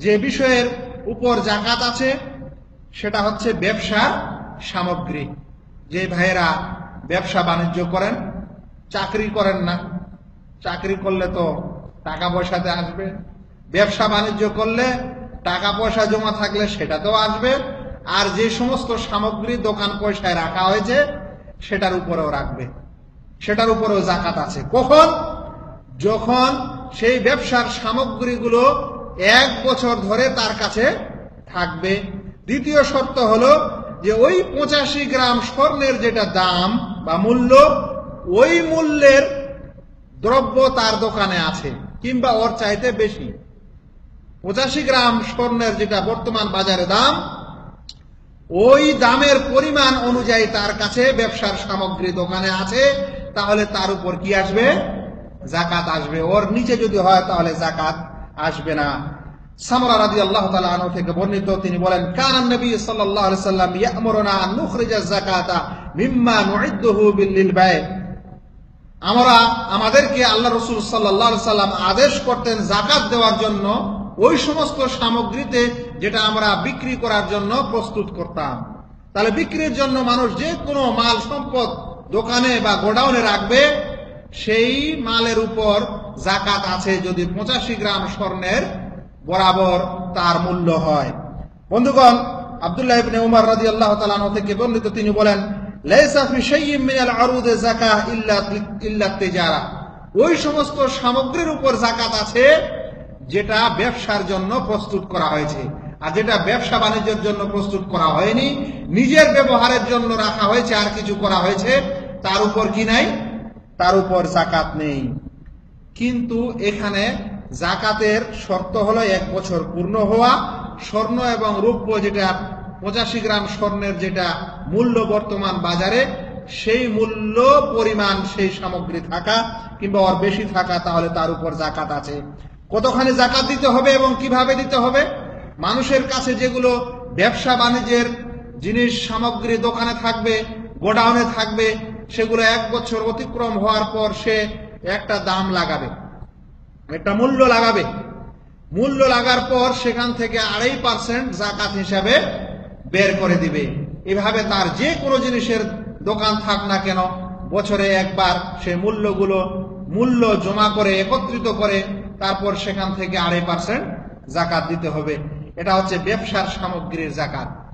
যে বিষয়ের উপর জাকাত আছে, সেটা হচ্ছে ব্যবসার সামগ্রী। যে ভাইয়েরা ব্যবসা বাণিজ্য করেন, চাকরি করেন না, চাকরি করলে তো টাকা পয়সাতে আসবে। ব্যবসা বাণিজ্য করলে টাকা পয়সা জমা থাকলে সেটাতেও আসবে। আর যে সমস্ত সামগ্রী দোকান পয়সায় রাখা হয়েছে, সেটার উপরেও রাখবে। সেটার উপরেও জাকাত আছে। কখন? যখন সেই ব্যবসার সামগ্রীগুলো এক বছর ধরে তার কাছে থাকবে। দ্বিতীয় শর্ত হলো যে ওই পঁচাশি গ্রাম স্বর্ণের যেটা দাম বা মূল্য, ওই মূল্যের দ্রব্য তার দোকানে আছে কিংবা ওর চাইতে বেশি। পঁচাশি গ্রাম স্বর্ণের যেটা বর্তমান বাজারে দাম, ওই দামের পরিমাণ অনুযায়ী তার কাছে ব্যবসার সামগ্রী দোকানে আছে, তাহলে তার উপর কি আসবে? জাকাত আসবে। ওর নিচে যদি হয় তাহলে জাকাত আসবে না। আল্লাহ আনহু থেকে বর্ণিত, তিনি বলেন আমরা আমাদেরকে সাল্লাম আদেশ করতেন জাকাত দেওয়ার জন্য, ওই সমস্ত সামগ্রীতে যেটা আমরা বিক্রি করার জন্য প্রস্তুত করতাম। তাহলে বিক্রির জন্য মানুষ যে কোনো মাল সম্পদ দোকানে বা গোডাউনে রাখবে, সেই মালের উপর জাকাত আছে যদি পঁচাশি গ্রাম স্বর্ণের বরাবর তার মূল্য হয়। বন্ধুগণ, আব্দুল্লাহ ইবনে উমর রাদিয়াল্লাহু তাআলা আনহু থেকে বর্ণিত তিনি বলেন, লাইসা ফি শাইইন মিনাল আরুদ যাকাহ ইল্লা ইল্লা তিজারা। ওই সমস্ত সামগ্রীর উপর জাকাত আছে, যেটা ব্যবসার জন্য প্রস্তুত করা হয়েছে। আর যেটা ব্যবসা বাণিজ্যের জন্য প্রস্তুত করা হয়নি, নিজের ব্যবহারের জন্য রাখা হয়েছে, আর কিছু করা হয়েছে, তার উপর কি নাই? তার উপর জাকাত নেই। কিন্তু এখানে জাকাতের শর্ত হলো এক বছর পূর্ণ হওয়া, স্বর্ণ এবং রৌপ্য যেটা পঁচাশি গ্রাম স্বর্ণের যেটা মূল্য বর্তমান বাজারে, সেই মূল্য পরিমাণ সেই সামগ্রী থাকা কিংবা ওর বেশি থাকা তাহলে তার উপর জাকাত আছে। কতখানি জাকাত দিতে হবে এবং কীভাবে দিতে হবে? মানুষের কাছে যেগুলো ব্যবসা বাণিজ্যের জিনিস, সামগ্রী দোকানে থাকবে, গোডাউনে থাকবে, সেগুলো এক বছর অতিক্রম হওয়ার পর সে একটা দাম লাগাবে। একটা মূল্য লাগাবে। মূল্য লাগার পর সেখান থেকে আড়াই পার্সেন্ট জাকাত হিসাবে বের করে দিবে। এভাবে তার যে কোনো জিনিসের দোকান থাক না কেন, বছরে একবার সে মূল্যগুলো, মূল্য জমা করে, একত্রিত করে তারপর সেখান থেকে আড়াই পার্সেন্ট জাকাত দিতে হবে। এটা হচ্ছে ব্যবসার সামগ্রীর জাকাত।